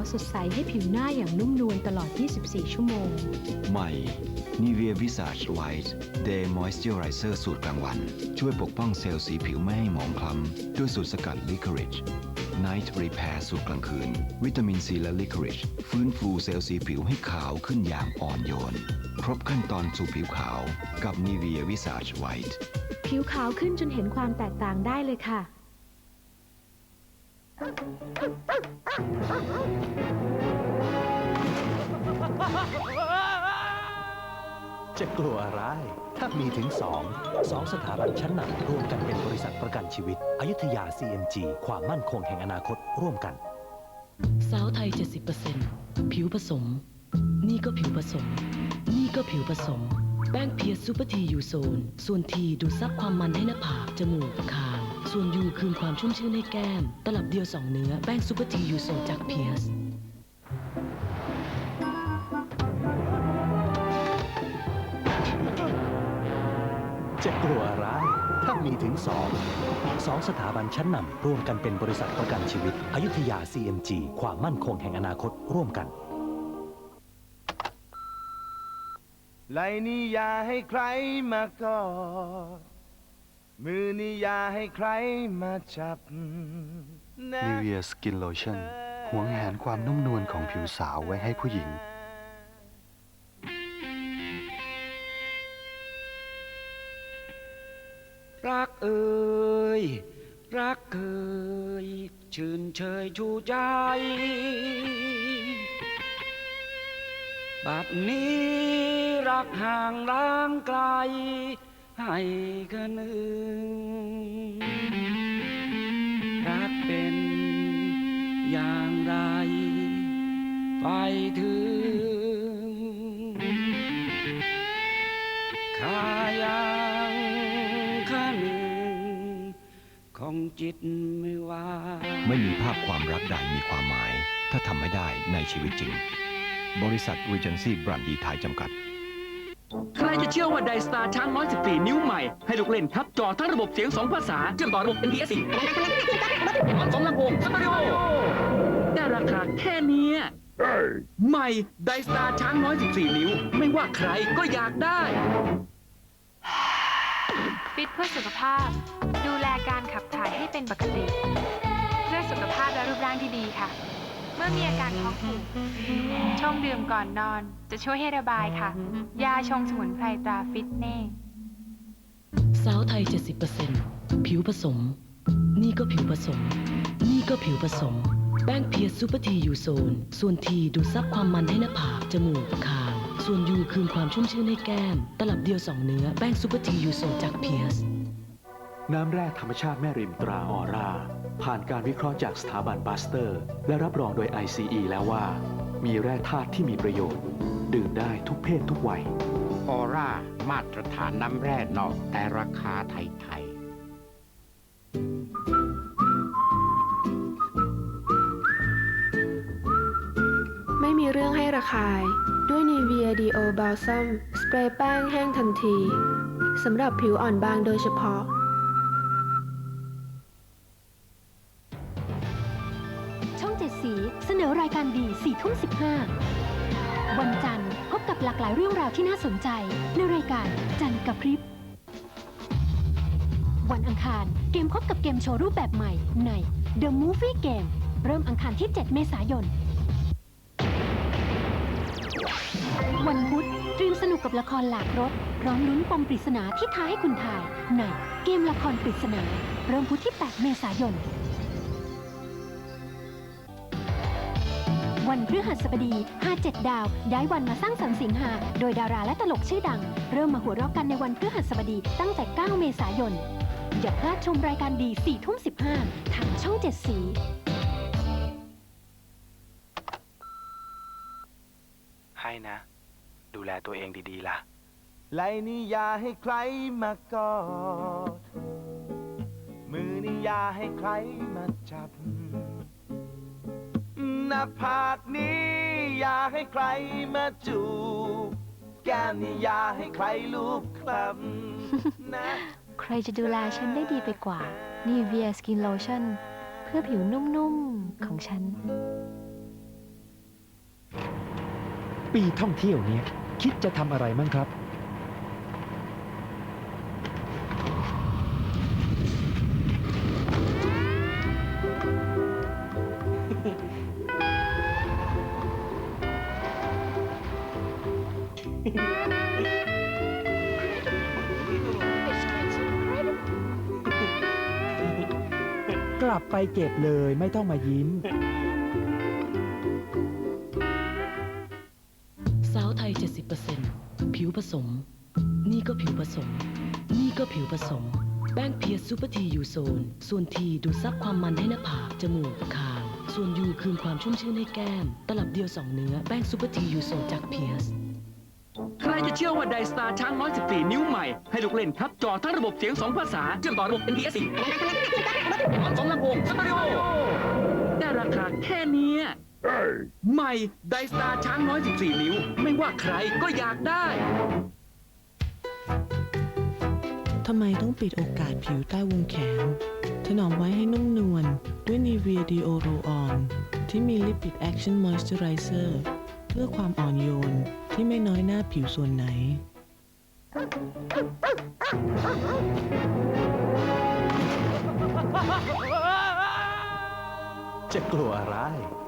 ความขาวสดใสให้ผิวหน้าอย่างนุ่มนวลตลอด 24 ชั่วโมง ใหม่ Nivea Visage White Day Moisturizer สูตรกลางวัน ช่วยปกป้องเซลล์สีผิวไม่ให้หมองคล้ำด้วยสูตรสกัด Licorice Night Repair สูตรกลางคืน วิตามินซีและ Licorice ฟื้นฟูเซลล์สีผิวให้ขาวขึ้นอย่างอ่อนโยน ครบขั้นตอนสู่ผิวขาวกับ Nivea Visage White ผิวขาวขึ้นจนเห็นความแตกต่างได้เลยค่ะ จะกลัวอะไร ถ้ามีถึงสองสองสถาบันชั้นนำร่วมกันเป็นบริษัทประกันชีวิต อยุธยา CMG ความมั่นคงแห่งอนาคตร่วมกัน สาวไทย 70%ผิวผสม นี่ก็ผิวผสม นี่ก็ผิวผสม แป้งเพียรซูเปอร์ทียูโซน ส่วนทีดูดซับความมันให้หน้าผาก จมูกคาง ส่วนยูคืนความชุ่มชื้นให้แก้ม ตลับเดียวสองเนื้อแป้งซูเปอร์ทียูโซนจากเพียสจะกลัวอะไร ถ้ามีถึงสองสองสถาบันชั้นนำร่วมกันเป็นบริษัทประกันชีวิต อยุธยา CMG ความมั่นคงแห่งอนาคตร่วมกันไหลนี้อย่าให้ใครมากอด มือนี้อย่าให้ใครมาจับนะ Nivea Skin Lotion หวงแหนความนุ่มนวลของผิวสาวไว้ให้ผู้หญิง รักเอ่ย รักเอ่ย ชื่นเชยชูใจ บัดนี้รักห่างร้างไกล ให้กันหนึ่งรักเป็นอย่างไร ไปถึงขายังข้าหนึ่งของจิตไม่ว่า ไม่มีภาพความรักใดมีความหมาย ถ้าทำไม่ได้ในชีวิตจริง บริษัท Regency บรันดีไทยจำกัด ใครจะเชื่อว่าไดสตาร์ช้างน้อย14 นิ้วใหม่ ให้ลูกเล่นครับจอทั้งระบบเสียง 2 ภาษาเชื่อมต่อระบบ NTSC สองลำโพงสตูดิโอได้ราคาแค่เนี้ยใหม่ไดสตาร์ช้างน้อย 14 นิ้ว ไม่ว่าใครก็อยากได้ ฟิตเพื่อสุขภาพ ดูแลการขับถ่ายให้เป็นปกติ เพื่อสุขภาพและรูปร่างที่ดีค่ะ มื่อมีอาการท้องผูกชงดื่มก่อนนอนจะช่วยให้ระบายค่ะ ยาชงสมุนไพรตราฟิตเน่ สาวไทย 70%ผิวผสม นี่ก็ผิวผสม นี่ก็ผิวผสม แป้งเพียสซูเปอร์ทียูโซน ส่วนทีดูดซับความมันให้หน้าผาก จมูก คาง ส่วนยูคืนความชุ่มชื้นให้แก้ม ตลับเดียวสองเนื้อ แป้งซูเปอร์ทียูโซนจากเพียสน้ำแร่ธรรมชาติแม่ริมตราออร่า ผ่านการวิเคราะห์จากสถาบันบาสเตอร์ และรับรองโดย ICE แล้วว่า มีแร่ธาตุที่มีประโยชน์ ดื่มได้ทุกเพศทุกวัย ออร่า มาตรฐานน้ำแร่นอกแต่ราคาไทยไม่มีเรื่องให้ระคาย ด้วย Nivea Dio Balsam สเปรย์แป้งแห้งทันที สำหรับผิวอ่อนบางโดยเฉพาะ 4ทุ่ม15 วันจันทร์พบกับหลากหลายเรื่องราวที่น่าสนใจ ในรายการจันทร์กับพริบ วันอังคารเกมพบกับเกมโชว์รูปแบบใหม่ใน The Movie Game เริ่มอังคารที่ 7 เมษายน วันพุธเตรียมสนุกกับละครหลากรสพร้อมลุ้นปมปริศนาที่ท้าให้คุณทายในเกมละครปริศนา เริ่มพุธที่ 8 เมษายน วันพฤหัสบดี 57 ดาว ย้ายวันมาสร้างสรรค์เสียงหา โดยดาราและตลกชื่อดัง เริ่มมาหัวเราะกันในวันพฤหัสบดีตั้งแต่ 9 เมษายน อย่าพลาดชมรายการดี 4 ทุ่ม 15 ทางช่อง 7 สีให้นะ ดูแลตัวเองดีๆล่ะไหลนี้อย่าให้ใครมากอด มือนี้อย่าให้ใครมาจับ หน้าผากนี้ อย่าให้ใครมาจูบแก้มนี่อย่าให้ใครลูบคลำนะ ใครจะดูแลฉันได้ดีไปกว่า นี่เวียสกินโลชั่น เพื่อผิวนุ่มๆ ของฉัน ปีท่องเที่ยวเนี้ยคิดจะทำอะไรมั่งครับ ลับไปเก็บเลยไม่ต้องมายิ้ม สาวไทย 70%ผิวผสม นี่ก็ผิวผสม นี่ก็ผิวผสม แป้งเพียร์ซูเปอร์ทียูโซน ส่วนทีดูดซับความมันให้หน้าผาก จมูก คาง ส่วนยูคืนความชุ่มชื่นให้แก้ม ตลับเดียว2เนื้อ แป้งซูเปอร์ทียูโซนจากเพียร์ ใครจะเชื่อว่าไดสตาร์ช้างน้อย 14 นิ้วใหม่ ให้ลูกเล่นครับจอทั้งระบบเสียง 2 ภาษา เชื่อมต่อระบบ NTS 4สองลำโพงสตูดิโอได้ราคาแค่เนี้ยใหม่ไดสตาร์ช้างน้อย 14 นิ้ว ไม่ว่าใครก็อยากได้ ทำไมต้องปิดโอกาสผิวใต้วงแขน ถนอมไว้ให้นุ่มนวลด้วย Nivea Dio Roll On ที่มี Lipid Action Moisturizer เพื่อความอ่อนโยน ที่ไม่น้อยหน้าผิวส่วนไหน จะกลัวอะไร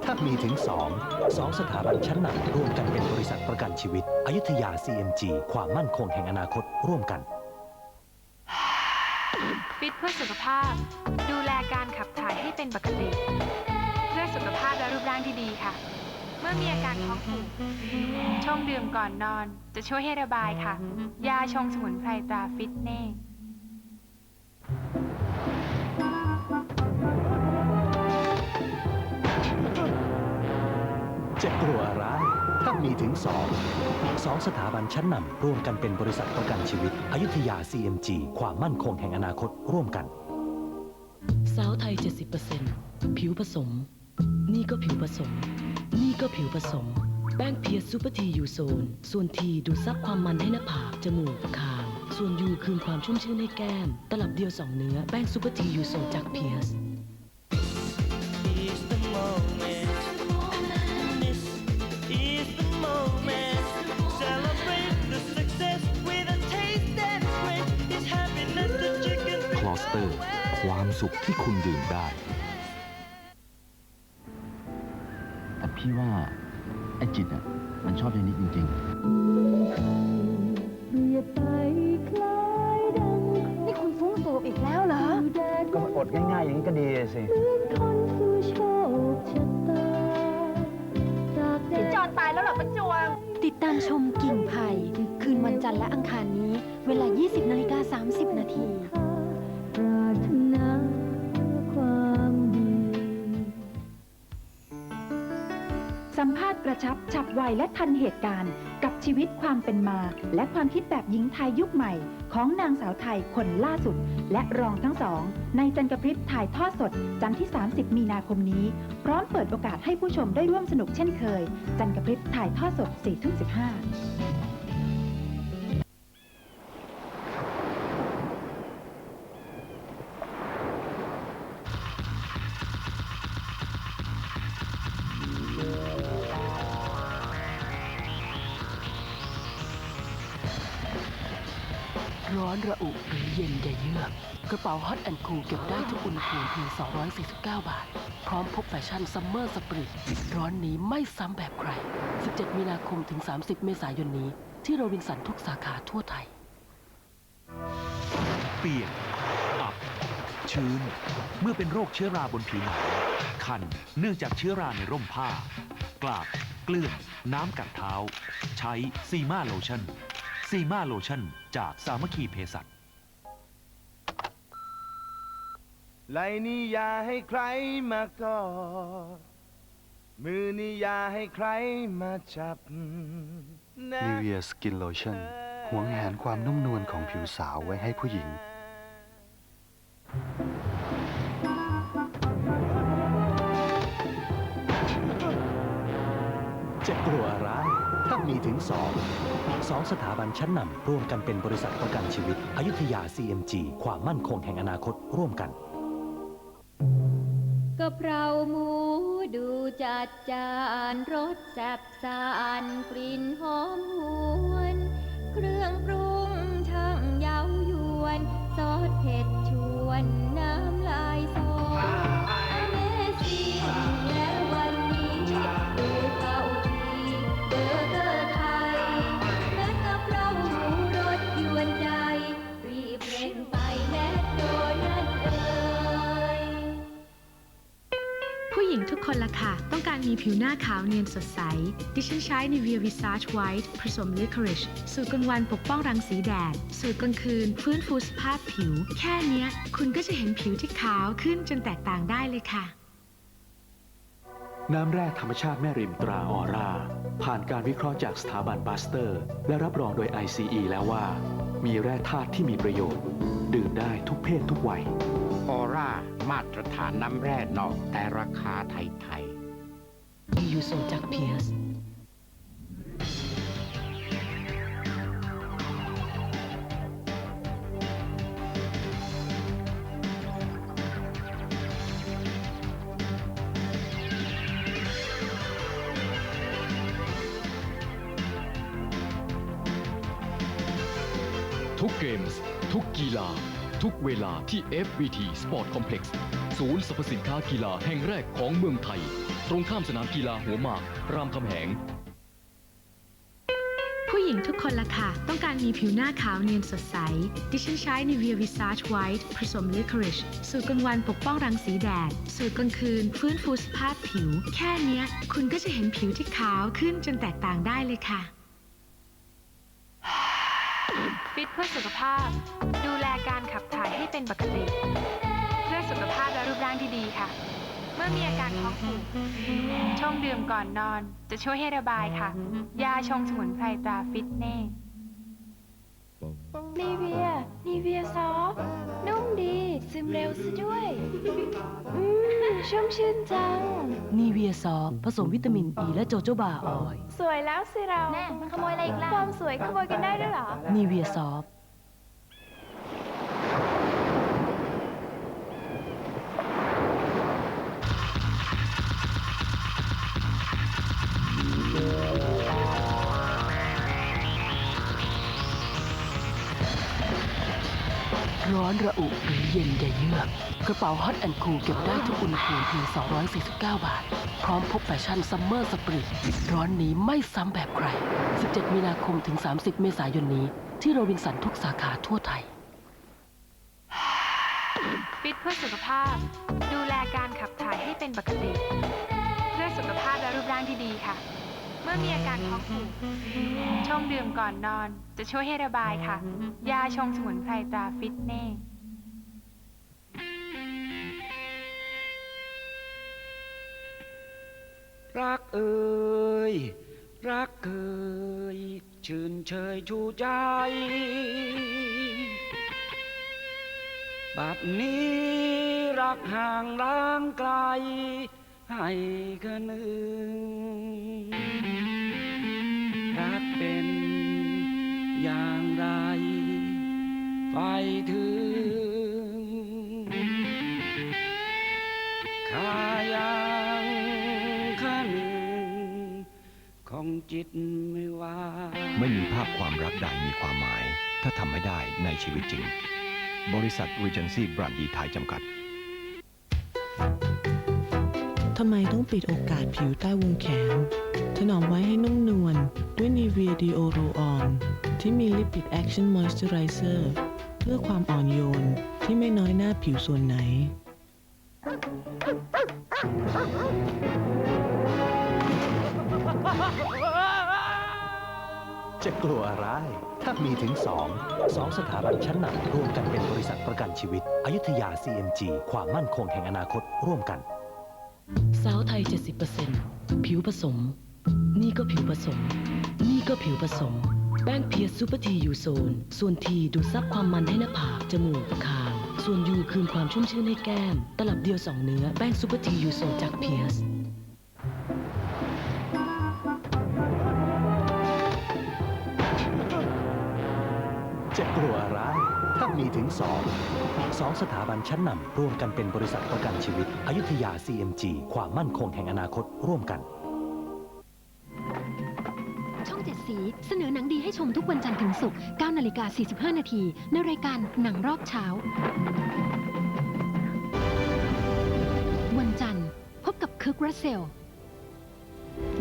ถ้ามีถึงสองสองสถาบันชั้นนำร่วมกันเป็นบริษัทประกันชีวิต อยุธยา CMG ความมั่นคงแห่งอนาคตร่วมกัน ฟิตเพื่อสุขภาพ ดูแลการขับถ่ายให้เป็นปกติ เพื่อสุขภาพและรูปร่างที่ดีค่ะ เมื่อมีอาการท้องผูกชงดื่มก่อนนอนจะช่วยให้ระบายค่ะ ยาชงสมุนไพรตราฟิตเน่ จะกลัวอะไรถ้ามีถึงสองสองสถาบันชั้นนำร่วมกันเป็นบริษัทประกันชีวิต อยุธยา CMG ความมั่นคงแห่งอนาคตร่วมกัน สาวไทย 70%ผิวผสม นี่ก็ผิวผสม นี่ก็ผิวผสม แป้งเพียร์ซูเปอร์ทียูโซน ส่วนทีดูดซับความมันให้หน้าผาก จมูก คาง ส่วนยูคืนความชุ่มชื่นให้แก้ม ตลับเดียว2เนื้อ แป้งซูเปอร์ทียูโซนจากเพียร์ is the moment. This is the moment. Celebrate the success with a taste that's great. It's happiness the chicken คลอสเตอร์ ความสุขที่คุณดื่มได้ พี่ว่าไอ้จิตอะมันชอบอย่างนี้จริงนี่คุณฟุ้งสูบอีกแล้วเหรอ ๆ ก็อดง่ายๆอย่างนี้ก็ดีสิ พี่จอนตายแล้วเหรอประจวงติดตามชมกิ่งไผ่คืนวันจันทร์และอังคารนี้ เวลา 20นาฬิกา30 นาที สัมภาษณ์กระชับฉับไวและทันเหตุการณ์ กับชีวิตความเป็นมา และความคิดแบบหญิงไทยยุคใหม่ ของนางสาวไทยคนล่าสุด และรองทั้งสอง ในจันกระพริบถ่ายทอดสด จันทร์ที่ 30 มีนาคมนี้ พร้อมเปิดโอกาสให้ผู้ชมได้ร่วมสนุกเช่นเคย จันกระพริบถ่ายทอดสด4ทุ่ม15 ป๋าฮอตแอนด์คูลเก็บได้ทุกอุณหภูมิเพียง 249 บาท พร้อมพบแฟชั่นซัมเมอร์สปริตร้อนนี้ไม่ซ้ำแบบใคร 17 มีนาคมถึง 30 เมษายนนี้ ที่โรบินสันทุกสาขาทั่วไทย เปียกอับ ชื้น เมื่อเป็นโรคเชื้อราบนผิวหนังคัน เนื่องจากเชื้อราในร่มผ้า กลากเกลื่อน น้ำกัดเท้า ใช้ซีมาโลชั่นซีมาโลชั่นจากสามัคคีเภสัช ไหลนี้อย่าให้ใครมากอดมือนี้อย่าให้ใครมาจับนะ Nivea Skin Lotion หวงแหนความนุ่มนวลของผิวสาวไว้ให้ผู้หญิง จะกลัวอะไร ถ้ามีถึงสองสองสถาบันชั้นนำร่วมกันเป็นบริษัทประกันชีวิตอยุธยา CMG ความมั่นคงแห่งอนาคตร่วมกัน กะเพราหมูดูจัดจานรสแซ่บสานกลิ่นหอมหวน เครื่องปรุงช่างเย้ายวน ซอสเผ็ดชวน หญิงทุกคนล่ะค่ะ ต้องการมีผิวหน้าขาวเนียนสดใส ดิฉันใช้ Nivea Visage White ผสม Licorice สูตรกลางวันปกป้องรังสีแดด สูตรกลางคืนฟื้นฟูสภาพผิว แค่เนี้ย คุณก็จะเห็นผิวที่ขาวขึ้นจนแตกต่างได้เลยค่ะ น้ำแร่ธรรมชาติแม่ริมตราออร่า ผ่านการวิเคราะห์จากสถาบันบาสเตอร์ และรับรองโดย ICE แล้วว่า มีแร่ธาตุที่มีประโยชน์ ดื่มได้ทุกเพศทุกวัยออร่า มาตรฐานน้ำแร่นอกแต่ราคาไทยๆยูโซจากเพียสทุกเกมส์ ทุกกีฬา ทุกเวลาที่ FBT Sport Complex ศูนย์สรรพสินค้ากีฬาแห่งแรกของเมืองไทย ตรงข้ามสนามกีฬาหัวหมาก รามคำแหง ผู้หญิงทุกคนล่ะค่ะ ต้องการมีผิวหน้าขาวเนียนสดใส ดิฉันใช้ Nivea Visage White ผสม Licorice สูตรกลางวันปกป้องรังสีแดด สูตรกลางคืน ฟื้นฟูสภาพผิว แค่เนี้ย คุณก็จะเห็นผิวที่ขาวขึ้นจนแตกต่างได้เลยค่ะ ฟิตเพื่อสุขภาพ ดูแลการขับถ่ายให้เป็นปกติ เพื่อสุขภาพและรูปร่างที่ดีค่ะ เมื่อมีอาการท้องผูกชงดื่มก่อนนอน จะช่วยให้ระบายค่ะ ยาชงสมุนไพรตราฟิตเน่ นีเวียนีเวียซอฟต์นุ่มดี ซึมเร็วซะด้วย อืม ชุ่มชื่นจัง นีเวียซอฟผสมวิตามินอ e ีและโจโจบาออยล์สวยแล้วสิเรา แน่ มันขโมยอะไรอีกล่ะ ความสวยขโมยกันได้ด้วยเหรอ นีเวียซอฟ ร้อนระอุหรือเย็นอย่าเยือก กระเป๋าฮอตแอนด์คูลเก็บได้ทุกอุณหภูมิเพียง 249 บาท พร้อมพบแฟชั่นซัมเมอร์สปริตร้อนนี้ไม่ซ้ำแบบใคร 17 มีนาคมถึง 30 เมษายนนี้ ที่โรบินสันทุกสาขาทั่วไทย ฟิตเพื่อสุขภาพ ดูแลการขับถ่ายให้เป็นปกติ เพื่อสุขภาพและรูปร่างที่ดีค่ะ เมื่อมีอาการท้องผูกชงดื่มก่อนนอนจะช่วยให้ระบายค่ะ ยาชงสมุนไพรตราฟิตเน่รักเอ่ยรักเอ่ยชื่นเชยชูใจ บัดนี้รักห่างร้างไกล ให้กันหนึ่ง ไฟถึงข้ายังข้าหนึ่งของจิตไม่ว่าไม่มีภาพความรักใดมีความหมาย ถ้าทำไม่ได้ในชีวิตจริง บริษัท Regency บรันดีไทยจำกัด ทำไมต้องปิดโอกาสผิวใต้วงแขน ถนอมไว้ให้นุ่มนวลด้วย Nivea Dio Roll On ที่มี Lipid Action Moisturizer เพื่อความอ่อนโยนที่ไม่น้อยหน้าผิวส่วนไหน จะกลัวอะไร ถ้ามีถึงสองสองสถาบันชั้นนำรวมกันเป็นบริษัทประกันชีวิต อยุธยา CMG ความมั่นคงแห่งอนาคตร่วมกัน สาวไทย 70%ผิวผสม นี่ก็ผิวผสม นี่ก็ผิวผสม แป้งเพียรซูเปอร์ทียูโซน ส่วนทีดูดซับความมันให้หน้าผากจมูกคาง ส่วนยูคืนความชุ่มชื้นให้แก้ม ตลับเดียวสองเนื้อ แป้งซูเปอร์ทียูโซนจากเพียสจะกลัวอะไร ถ้ามีถึง2 2สถาบันชั้นนำร่วมกันเป็นบริษัทประกันชีวิต อยุธยา CMG ความมั่นคงแห่งอนาคตร่วมกัน สีเสนอหนังดีให้ชมทุกวันจันทร์ถึงศุกร์9นาฬิกา45 นาทีในรายการหนังรอบเช้า วันจันทร์ พบกับคิร์กรัสเซล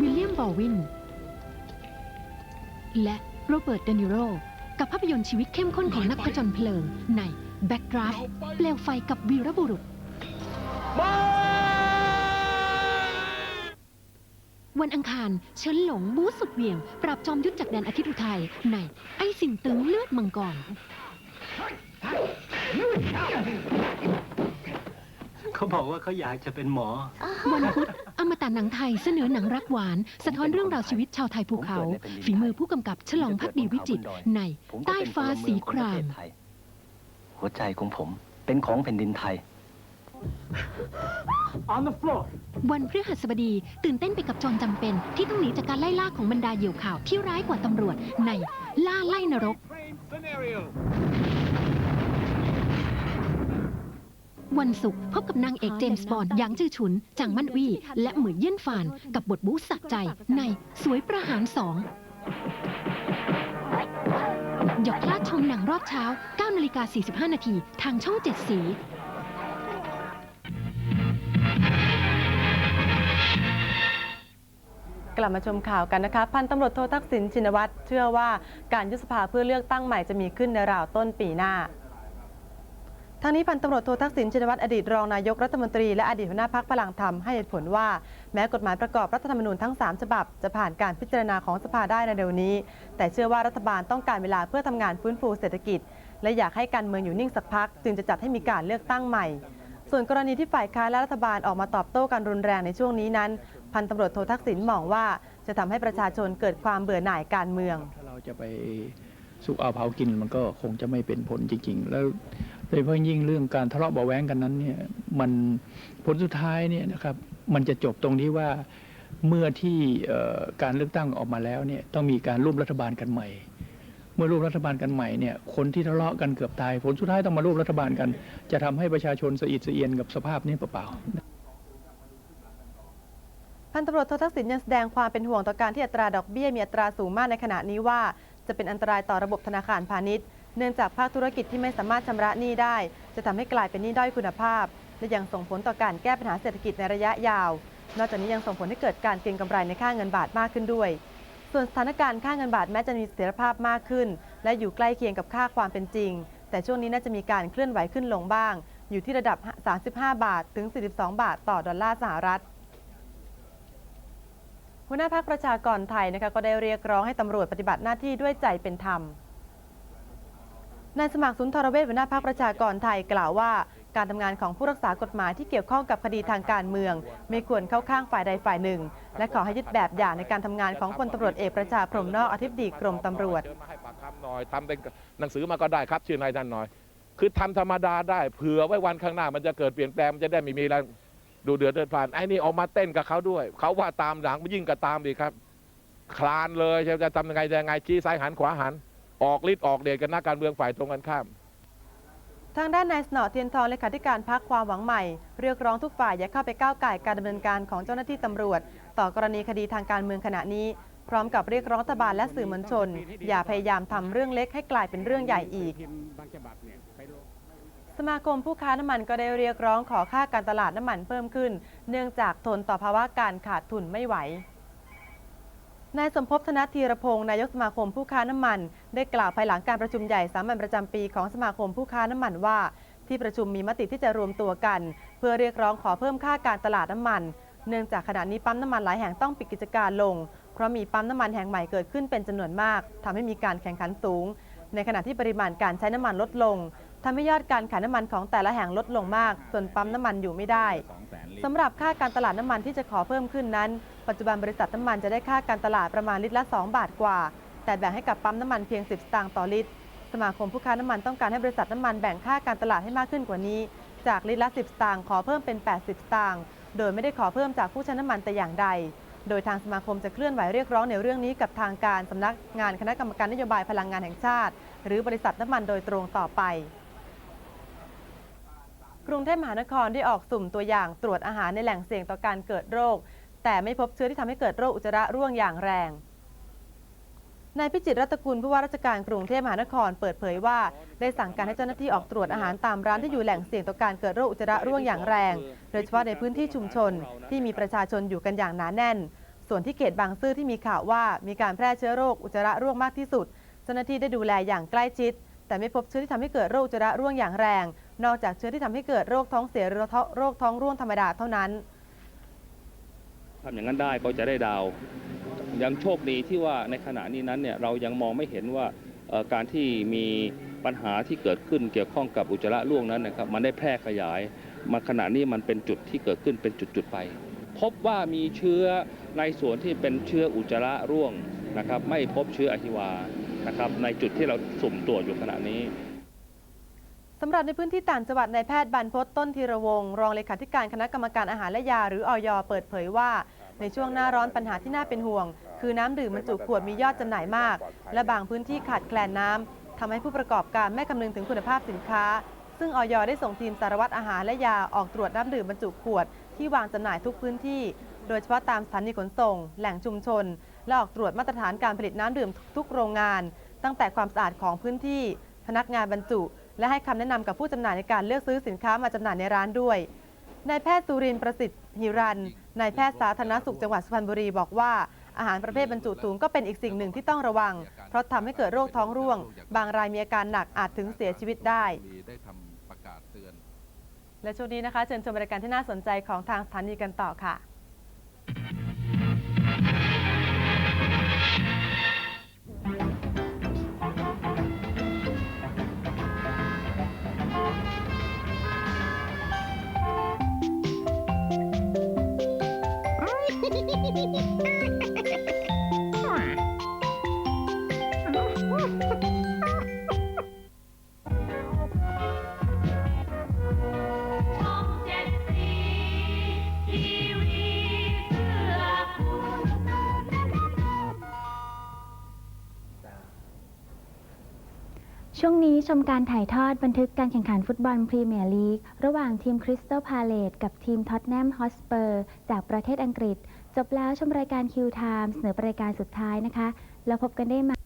วิลเลียมบอวิน และโรเบิร์ตเดนิโรกับภาพยนตร์ชีวิตเข้มข้นของนักผจญเพลิงใน Backdraft เปลวไฟกับวีรบุรุษ วันอังคารเฉินหลงบู๊สุดเหวี่ยง ปราบจอมยุทธจากแดนอาทิตย์อุทัยในไอ้สินตึงเลือดมังกร เขาบอกว่าเขาอยากจะเป็นหมอ วันพุธอมตะหนังไทยเสนอหนังรักหวาน สะท้อนเรื่องราวชีวิตชาวไทยภูเขา ฝีมือผู้กำกับฉลองพักดีวิจิตรในใต้ฟ้าสีคราม หัวใจของผมเป็นของแผ่นดินไทย วันพฤหัสบดีตื่นเต้นไปกับโจรจำเป็น ที่ต้องหนีจากการไล่ล่าของบรรดาเหยี่ยวข่าวที่ร้ายกว่าตำรวจในล่าไล่นรกวันศุกร์พบกับนางเอกเจมส์บอนด์หยางจื้อฉุน จางมั่นวี่ และเหมือนเยี่ยนฟาน กับบทบู๊สะใจในสวยประหารสองอย่าพลาดชมหนังรอบเช้า9นาฬิกา45นาทีทางช่อง 7 สี กลับมาชมข่าวกันนะคะพันตำรวจโททักษิณชินวัตรเชื่อว่าการยุบสภาเพื่อเลือกตั้งใหม่จะมีขึ้นในราวต้นปีหน้าทางนี้พันตำรวจโททักษิณชินวัตรอดีตรองนายกรัฐมนตรีและอดีตหัวหน้าพักพลังธรรมให้เหตุผลว่า แม้กฎหมายประกอบรัฐธรรมนูญทั้ง 3 ฉบับ จะผ่านการพิจารณาของสภาได้ในเร็วนี้ แต่เชื่อว่ารัฐบาลต้องการเวลาเพื่อทำงานฟื้นฟูเศรษฐกิจ และอยากให้การเมืองอยู่นิ่งสักพัก จึงจะจัดให้มีการเลือกตั้งใหม่ ส่วนกรณีที่ฝ่ายค้านและรัฐบาลออกมาตอบโต้กันรุนแรงในช่วงนี้นั้น พันตำรวจโททักษิณมองว่าจะทำให้ประชาชนเกิดความเบื่อหน่ายการเมือง ถ้าเราจะไปสุกเอาเผากินมันก็คงจะไม่เป็นผลจริง ๆ แล้วโดยเฉพาะยิ่งเรื่องการทะเลาะเบาะแวงกันนั้นเนี่ยมันผลสุดท้ายเนี่ยนะครับมันจะจบตรงที่ว่าเมื่อที่การเลือกตั้งออกมาแล้วเนี่ยต้องมีการร่วมรัฐบาลกันใหม่ เมื่อร่วมรัฐบาลกันใหม่เนี่ยคนที่ทะเลาะกันเกือบตาย ผลสุดท้ายต้องมาร่วมรัฐบาลกัน จะทำให้ประชาชนสะอิดสะเอียนกับสภาพนี้เปล่าๆ พันตำรวจโททักษิณยังแสดงความเป็นห่วงต่อการที่อัตราดอกเบี้ยมีอัตราสูงมากในขณะนี้ว่า จะเป็นอันตรายต่อระบบธนาคารพาณิชย์ เนื่องจากภาคธุรกิจที่ไม่สามารถชำระหนี้ได้ จะทำให้กลายเป็นหนี้ด้อยคุณภาพ และยังส่งผลต่อการแก้ปัญหาเศรษฐกิจในระยะยาว นอกจากนี้ยังส่งผลให้เกิดการเก็งกำไรในค่าเงินบาทมากขึ้นด้วย ส่วนสถานการณ์ค่าเงินบาทแม้จะมีเสถียรภาพมากขึ้น และอยู่ใกล้เคียงกับค่าความเป็นจริง แต่ช่วงนี้น่าจะมีการเคลื่อนไหวขึ้นลงบ้าง อยู่ที่ระดับ 35 บาท ถึง 42 บาท ต่อดอลลาร์สหรัฐ หัวหน้าพักประชากรไทยนะคะก็ได้เรียกร้องให้ตำรวจปฏิบัติหน้าที่ด้วยใจเป็นธรรมนายสมัครสุนทรเวชหัวหน้าพักประชากรไทยกล่าวว่า การทำงานของผู้รักษากฎหมายที่เกี่ยวข้องกับคดีทางการเมือง ไม่ควรเข้าข้างฝ่ายใดฝ่ายหนึ่ง และขอให้ยึดแบบอย่างในการทำงานของพลตำรวจเอกประชาพรหมนอกอธิบดีกรมตำรวจทำหน่อยทำเป็นหนังสือมาก็ได้ครับ ชื่อนายท่านหน่อย คือทำธรรมดาได้เผื่อไว้วันข้างหน้ามันจะเกิดเปลี่ยนแปลงมันจะได้ไม่มีอะไร ดูเดือดเดินผ่านไอ้นี่ออกมาเต้นกับเขาด้วย เขาว่าตามหลังยิ่งกับตามดีครับ คลานเลยจะทำยังไงจะยังไงชี้ซ้ายหันขวาหัน ออกฤทธิ์ออกเดชกันนักการเมืองฝ่ายตรงกันข้าม ทางด้านนายสนอเทียนทองเลขาธิการพักความหวังใหม่ เรียกร้องทุกฝ่ายอย่าเข้าไปก้าวไก่การดำเนินการของเจ้าหน้าที่ตำรวจ ต่อกรณีคดีทางการเมืองขณะนี้ พร้อมกับเรียกร้องรัฐบาลและสื่อมวลชน อย่าพยายามทำเรื่องเล็กให้กลายเป็นเรื่องใหญ่อีก สมาคมผู้ค้าน้ำมันก็ได้เรียกร้องขอค่าการตลาดน้ำมันเพิ่มขึ้น เนื่องจากทนต่อภาวะการขาดทุนไม่ไหวนายสมภพธนธีรพงศ์นายกสมาคมผู้ค้าน้ำมัน ได้กล่าวภายหลังการประชุมใหญ่สามัญประจำปีของสมาคมผู้ค้าน้ำมันว่า ที่ประชุมมีมติที่จะรวมตัวกัน เพื่อเรียกร้องขอเพิ่มค่าการตลาดน้ำมัน เนื่องจากขณะนี้ปั๊มน้ำมันหลายแห่งต้องปิดกิจการลง เพราะมีปั๊มน้ำมันแห่งใหม่เกิดขึ้นเป็นจำนวนมากทำให้มีการแข่งขันสูง ในขณะที่ปริมาณการใช้น้ำมันลดลง ทำให้ยอดการขายน้ำมันของแต่ละแห่งลดลงมาก ส่วนปั๊มน้ำมันอยู่ไม่ได้สำหรับค่าการตลาดน้ำมันที่จะขอเพิ่มขึ้นนั้น ปัจจุบันบริษัทน้ำมันจะได้ค่าการตลาดประมาณลิตรละ 2 บาทกว่า แต่แบ่งให้กับปั๊มน้ำมันเพียง 10 สตางค์ต่อลิตร สมาคมผู้ค้าน้ำมันต้องการให้บริษัทน้ำมันแบ่งค่าการตลาดให้มากขึ้นกว่านี้ จากลิตรละ 10 สตางค์ขอเพิ่มเป็น 80 สตางค์โดยไม่ได้ขอเพิ่มจากผู้ใช้น้ำมันแต่อย่างใด โดยทางสมาคมจะเคลื่อนไหวเรียกร้องในเรื่องนี้กับทางการสำนักงานคณะกรรมการนโยบายพลังงานแห่งชาติ หรือบริษัทน้ำมันโดยตรงต่อไป กรุงเทพมหานครได้ออกสุ่มตัวอย่างตรวจอาหารในแหล่งเสี่ยงต่อการเกิดโรค แต่ไม่พบเชื้อที่ทำให้เกิดโรคอุจจาระร่วงอย่างแรงนายพิจิตรรัตกุลผู้ว่าราชการกรุงเทพมหานครเปิดเผยว่า ได้สั่งการให้เจ้าหน้าที่ออกตรวจอาหารตามร้านที่อยู่แหล่งเสี่ยงต่อการเกิดโรคอุจจาระร่วงอย่างแรง โดยเฉพาะในพื้นที่ชุมชนที่มีประชาชนอยู่กันอย่างหนาแน่น ส่วนที่เขตบางซื่อที่มีข่าวว่ามีการแพร่เชื้อโรคอุจจาระร่วงมากที่สุด เจ้าหน้าที่ได้ดูแลอย่างใกล้ชิด แต่ไม่พบเชื้อที่ทำให้เกิดโรคอุจจาระร่วงอย่างแรง นอกจากเชื้อที่ทำให้เกิดโรคท้องเสียหรือโรคท้องร่วงธรรมดาเท่านั้นทำอย่างนั้นได้ก็จะได้ดาว ยังโชคดีที่ว่าในขณะนี้นั้นเนี่ยเรายังมองไม่เห็นว่าการที่มีปัญหาที่เกิดขึ้นเกี่ยวข้องกับอุจจาระร่วงนั้นนะครับมันได้แพร่ขยายมาขณะนี้มันเป็นจุดที่เกิดขึ้นเป็นจุดๆไป พบว่ามีเชื้อในส่วนที่เป็นเชื้ออุจจาระร่วงนะครับ ไม่พบเชื้ออหิวานะครับในจุดที่เราสุ่มตรวจอยู่ขณะนี้ สำหรับในพื้นที่ต่างจังหวัดนายแพทย์บรรพตต้นธีรวงศ์รองเลขาธิการคณะกรรมการอาหารและยาหรืออยเปิดเผยว่า ในช่วงหน้าร้อนปัญหาที่น่าเป็นห่วง คือน้ำดื่มบรรจุขวดมียอดจำหน่ายมาก และบางพื้นที่ขาดแคลนน้ำทำให้ผู้ประกอบการไม่คำนึงถึงคุณภาพสินค้า ซึ่งอย ได้ส่งทีมสารวัตรอาหารและยาออกตรวจน้ำดื่มบรรจุขวด ที่วางจำหน่ายทุกพื้นที่ โดยเฉพาะตามสถานีขนส่ง แหล่งชุมชน และออกตรวจมาตรฐานการผลิตน้ำดื่มทุกโรงงาน ตั้งแต่ความสะอาดของพื้นที่ พนักงานบรรจุ และให้คำแนะนำกับผู้จำหน่ายในการเลือกซื้อสินค้ามาจำหน่ายในร้านด้วยนายแพทย์สุรินทร์ประสิทธิ์หิรันนายแพทย์สาธารณสุขจังหวัดสุพรรณบุรีบอกว่า อาหารประเภทบรรจุถุงก็เป็นอีกสิ่งหนึ่งที่ต้องระวัง เพราะทำให้เกิดโรคท้องร่วง บางรายมีอาการหนักอาจถึงเสียชีวิตได้ และช่วงนี้นะคะเชิญชมรายการที่น่าสนใจของทางสถานีกันต่อค่ะ ช่วงนี้ชมการถ่ายทอดบันทึกการแข่งขันฟุตบอลพรีเมียร์ลีก ระหว่างทีมคริสตัลพาเลตกับทีมท็อตแนมฮอสเปอร์ จากประเทศอังกฤษ จบแล้วชมรายการคิวไทม์เสนอรายการสุดท้ายนะคะ แล้วพบกันได้ใหม่